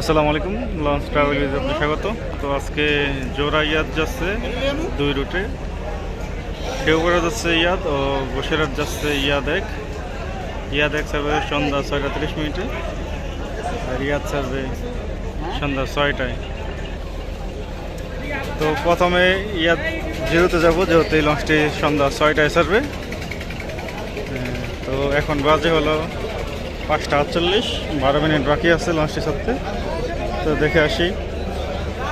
আসসালামু আলাইকুম launch travel আপনাকে স্বাগত। তো আজকে জোড়া ইয়াদ যাচ্ছে, দুই রুটে। শেউপাড়া যাচ্ছে ইয়াদ ও বসিরহাট যাচ্ছে ইয়াদ এক। ইয়াদ এক সার্ভে সন্ধ্যা ছয়টা তিরিশ মিনিটে, আর ইয়াদ সার্ভে সন্ধ্যা ছয়টায়। তো প্রথমে ইয়াদ জিরোতে যাব, যেহেতু এই লঞ্চটি সন্ধ্যা ছয়টায় সার্ভে তো এখন বাজে হলো পাঁচটা আটচল্লিশ, বারো মিনিট বাকি আছে লঞ্চটি ছাড়তে তো দেখে আসি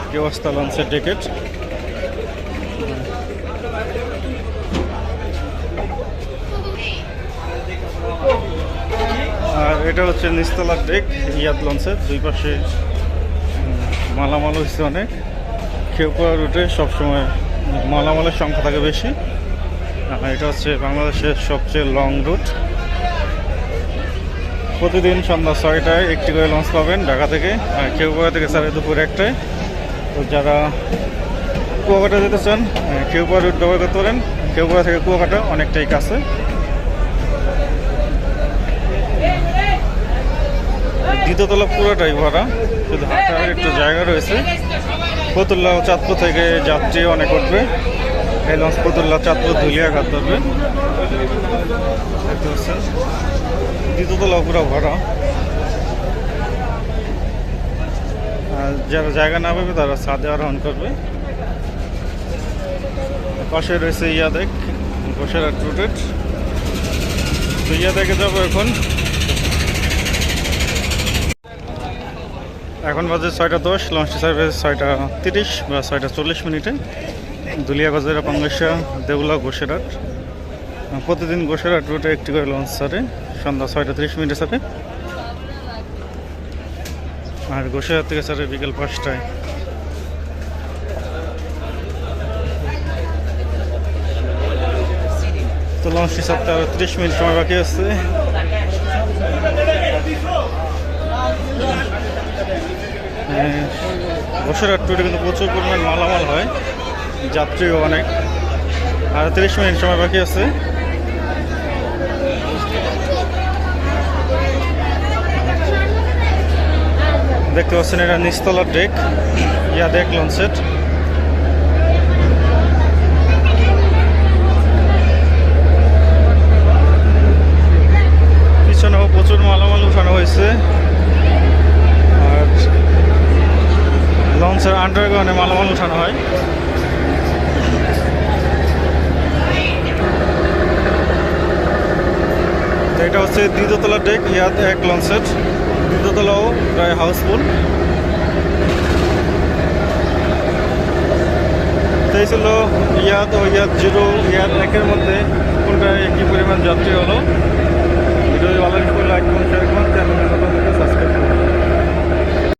কি অবস্থা লঞ্চের টিকিট আর এটা হচ্ছে নিস্তলার ডেক ইয়াদ লঞ্চের দুই পাশে মালামাল হচ্ছে অনেক। খেউপা রুটে সবসময় মালামালের সংখ্যা থাকে বেশি। এটা হচ্ছে বাংলাদেশের সবচেয়ে লং রুট প্রতিদিন সন্ধ্যা ছয়টায় একটি করে লঞ্চ পাবেন ঢাকা থেকে কেউপাড়া থেকে সাড়ে দুপুর একটায়। তো যারা কুয়াকাটা যেতে চান কেউপাড়া রুট ব্যবহার করতে পারেন। কেউপাড়া থেকে কুয়াকাটা অনেকটাই কাছে। দ্বিতীয়তলা পুরোটাই ভরা শুধু হাঁটার একটু জায়গা রয়েছে। ফতুল্লা চাঁদপুর থেকে যাত্রী অনেক উঠবে। এই লঞ্চ ফতুল্লা চাঁদপুর ধুলিয়া ঘাট ধরবে। দেখতে দ্বিতীয়তলা পুরো আর যারা জায়গা না পাবে, তারা ছাদে আরোহণ করবে। পাশে রয়েছে ইয়াদেক বসেরাট রুটেড। তো ইয়াদেকে যাব এখন। এখন বাজে ছয়টা দশ লঞ্চটি সার্ভিস ছয়টা তিরিশ বা ছয়টা চল্লিশ মিনিটে। দুলিয়াগঞ্জের পাঙ্গেশা দেউলা গোসেরাট প্রতিদিন গোসেরাট রুটে একটি করে লঞ্চ ছাড়ে সন্ধ্যা ছয়টা তিরিশ মিনিটে ছাড়ে আর গোসেরাট থেকে ছাড়ে বিকেল পাঁচটায়। তো লঞ্চটি ছাড়তে আরও তিরিশ মিনিট সময় বাকি আছে। বসেরাট টুটে কিন্তু প্রচুর পরিমাণ মালামাল হয়। যাত্রীও অনেক। আর তিরিশ মিনিট সময় বাকি আছে। দেখতে পাচ্ছেন, এটা নিচতলার ডেক ইয়া ডেক লঞ্চেট পিছনেও প্রচুর মালামাল উঠানো হয়েছে। আর লঞ্চের আন্ডারগ্রাউন্ডে মালামাল উঠানো হয়। এটা হচ্ছে দ্বিতীয়তলা ডেক ইয়াদ এক লঞ্চের দ্বিতীয়তলাও প্রায় হাউসফুল এই ছিল ইয়াদ ও ইয়াদ জিরো ইয়াদ একের মধ্যে কোনটায় কী পরিমাণ যাত্রী হলো?